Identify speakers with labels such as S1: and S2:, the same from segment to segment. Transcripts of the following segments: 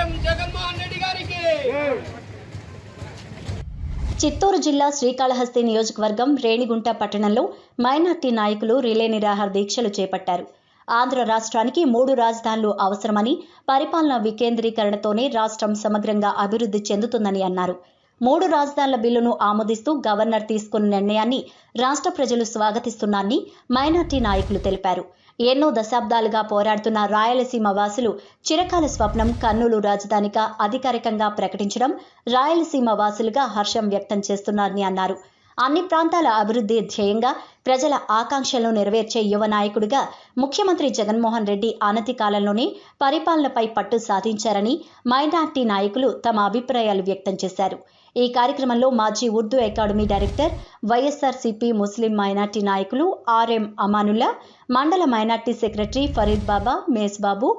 S1: CM Jaganmohan Reddy గారికి.
S2: చిత్తూరు జిల్లా శ్రీకాళహస్తి నియోజకవర్గం రేణిగుంట పట్టణంలో మైనార్టీ నాయకులు రిలే నిరాహార దీక్షలు చేపట్టారు. ఆంధ్ర రాష్ట్రానికి మూడు రాజధానులు అవసరమని పరిపాలన వికేంద్రీకరణతోనే రాష్ట్రం సమగ్రంగా అభివృద్ధి చెందుతుందని అన్నారు. మూడు రాజధానుల బిల్లును ఆమోదిస్తూ గవర్నర్ తీసుకున్న నిర్ణయాన్ని రాష్ట్ర ప్రజలు స్వాగతిస్తున్నారని మైనార్టీ నాయకులు తెలిపారు. ఎన్నో దశాబ్దాలుగా పోరాడుతున్న రాయలసీమ వాసులు చిరకాల స్వప్నం కర్నూలు రాజధానిగా అధికారికంగా ప్రకటించడం రాయలసీమ వాసులుగా హర్షం వ్యక్తం చేస్తున్నారని అన్నారు. అన్ని ప్రాంతాల అభివృద్ధి ధ్యేయంగా ప్రజల ఆకాంక్షలను నెరవేర్చే యువ నాయకుడిగా ముఖ్యమంత్రి జగన్మోహన్ రెడ్డి అనతి కాలంలోనే పరిపాలనపై పట్టు సాధించారని మైనార్టీ నాయకులు తమ అభిప్రాయాలు వ్యక్తం చేశారు. ఈ కార్యక్రమంలో మాజీ ఉర్దూ అకాడమీ డైరెక్టర్ వైఎస్ఆర్సీపీ ముస్లిం మైనార్టీ నాయకులు ఆర్ఎం అమానుల్లా మండల మైనార్టీ సెక్రటరీ ఫరీద్ బాబా మేస్బాబు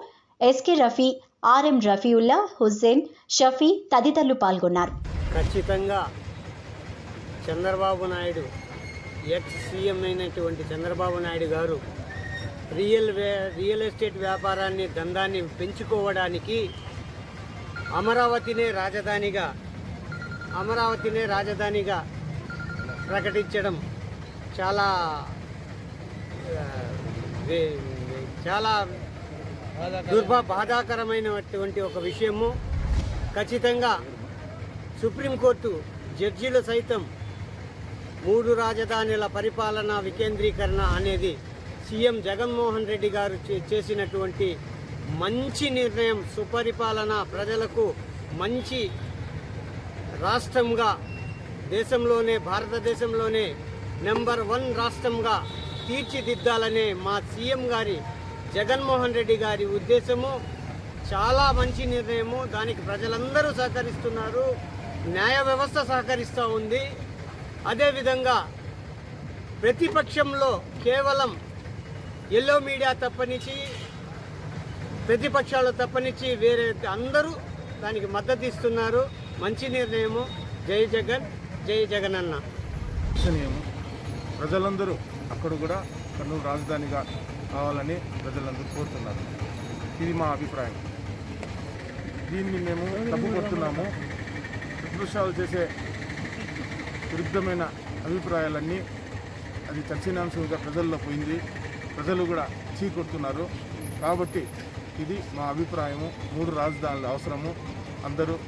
S2: ఎస్కే రఫీ ఆర్ఎం రఫీవుల్లా హుస్సేన్ షఫీ తదితరులు పాల్గొన్నారు.
S3: ఖచ్చితంగా చంద్రబాబు నాయుడు ఎక్స్ సీఎం అయినటువంటి చంద్రబాబు నాయుడు గారు రియల్ వే రియల్ ఎస్టేట్ వ్యాపారాన్ని దందాన్ని పెంచుకోవడానికి అమరావతినే రాజధానిగా అమరావతినే రాజధానిగా ప్రకటించడం చాలా చాలా దుర్భ బాధాకరమైనటువంటి ఒక విషయము. ఖచ్చితంగా సుప్రీంకోర్టు జడ్జీలు సైతం మూడు రాజధానుల పరిపాలన వికేంద్రీకరణ అనేది సీఎం జగన్మోహన్ రెడ్డి గారు చే- చేసినటువంటి మంచి నిర్ణయం సుపరిపాలన ప్రజలకు మంచి రాష్ట్రంగా దేశంలోనే భారతదేశంలోనే నెంబర్ వన్ రాష్ట్రంగా తీర్చిదిద్దాలనే మా సీఎం గారి జగన్మోహన్ రెడ్డి గారి ఉద్దేశము. చాలా మంచి నిర్ణయము. దానికి ప్రజలందరూ సహకరిస్తున్నారు. న్యాయ వ్యవస్థ సహకరిస్తూ ఉంది. అదేవిధంగా ప్రతిపక్షంలో కేవలం ఎల్లో మీడియా తప్పనిచ్చి ప్రతిపక్షాలు తప్పనిచ్చి వేరే అందరూ దానికి మద్దతు ఇస్తున్నారు. మంచి నిర్ణయము. జై జగన్ జై జగన్ అన్న
S4: ప్రజలందరూ అక్కడ కూడా కర్నూలు రాజధానిగా కావాలని ప్రజలందరూ కోరుతున్నారు. ఇది మా అభిప్రాయం. దీన్ని మేము తప్పు కొడుతున్నాము ప్రతిపక్షాలు చేసే విరుద్ధమైన అభిప్రాయాలన్నీ అది చర్చనీయాంశంగా ప్రజల్లో పోయింది. ప్రజలు కూడా చీకొడుతున్నారు కాబట్టి ఇది మా అభిప్రాయము. మూడు రాజధానుల అవసరము. అందరూ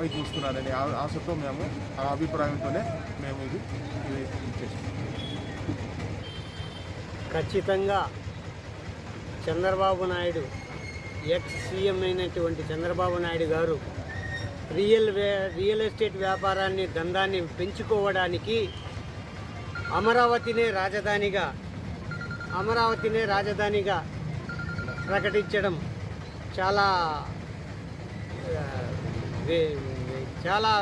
S4: వైపు చూస్తున్నారనే ఆ- ఆశతో మేము ఆ అభిప్రాయంతోనే మేము ఇది
S3: ఖచ్చితంగా చంద్రబాబు నాయుడు ఎక్స్ సీఎం అయినటువంటి చంద్రబాబు నాయుడు గారు రియల్ రియల్ ఎస్టేట్ వ్యాపారాన్ని దందాన్ని పెంచుకోవడానికి అమరావతినే రాజధానిగా అమరావతినే రాజధానిగా ప్రకటించడం చాలా చాలా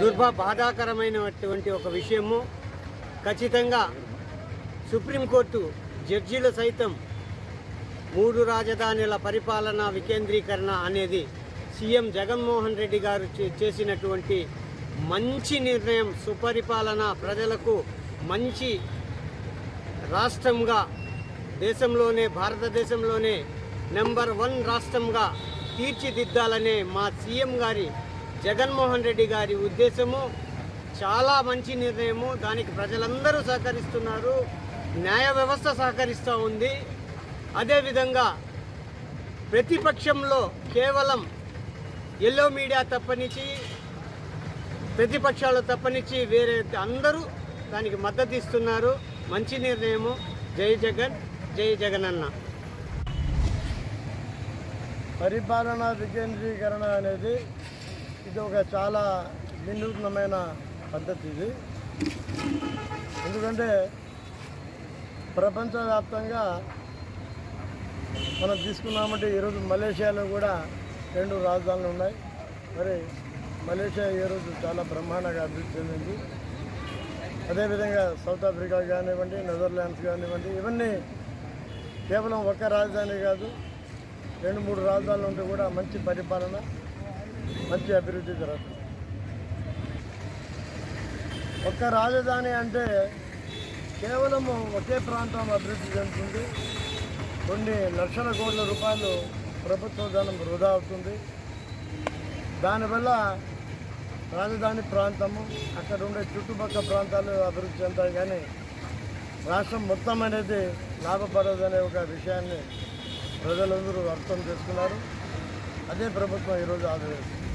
S3: దుర్భ బాధాకరమైనటువంటి ఒక విషయము. ఖచ్చితంగా సుప్రీంకోర్టు జడ్జీలు సైతం మూడు రాజధానుల పరిపాలన వికేంద్రీకరణ అనేది సీఎం జగన్మోహన్ రెడ్డి గారు చేసినటువంటి మంచి నిర్ణయం సుపరిపాలన ప్రజలకు మంచి రాష్ట్రంగా దేశంలోనే భారతదేశంలోనే నెంబర్ వన్ రాష్ట్రంగా తీర్చిదిద్దాలనే మా సీఎం గారి జగన్మోహన్ రెడ్డి గారి ఉద్దేశము. చాలా మంచి నిర్ణయము. దానికి ప్రజలందరూ సహకరిస్తున్నారు. న్యాయ వ్యవస్థ సహకరిస్తూ ఉంది. అదేవిధంగా ప్రతిపక్షంలో కేవలం ఎల్లో మీడియా తప్పనిచ్చి ప్రతిపక్షాలు తప్పనిచ్చి వేరే అందరూ దానికి మద్దతు ఇస్తున్నారు. మంచి నిర్ణయము. జై జగన్ జై జగన్ అన్న
S5: పరిపాలనా వికేంద్రీకరణ అనేది ఇది ఒక చాలా వినూత్నమైన పద్ధతి ఇది. ఎందుకంటే ప్రపంచవ్యాప్తంగా మనం తీసుకున్నామంటే ఈరోజు మలేషియాలో కూడా రెండు రాజధానులు ఉన్నాయి. మరి మలేషియా ఈరోజు చాలా బ్రహ్మాండంగా అభివృద్ధి చెందింది. అదేవిధంగా సౌత్ ఆఫ్రికా కానివ్వండి నెదర్లాండ్స్ కానివ్వండి ఇవన్నీ కేవలం ఒక్క రాజధాని కాదు రెండు మూడు రాజధానులు ఉంటే కూడా మంచి పరిపాలన మంచి అభివృద్ధి జరుగుతుంది. ఒక్క రాజధాని అంటే కేవలం ఒకే ప్రాంతం అభివృద్ధి చెందుతుంది. కొన్ని లక్షల కోట్ల రూపాయలు ప్రభుత్వ ధనం వృధా అవుతుంది. దానివల్ల రాజధాని ప్రాంతము అక్కడ ఉండే చుట్టుపక్కల ప్రాంతాలు అభివృద్ధి చెందాయి కానీ రాష్ట్రం మొత్తం అనేది లాభపడదు అనే ఒక విషయాన్ని ప్రజలందరూ అర్థం చేసుకున్నారు. అదే ప్రభుత్వం ఈరోజు ఆదరిస్తుంది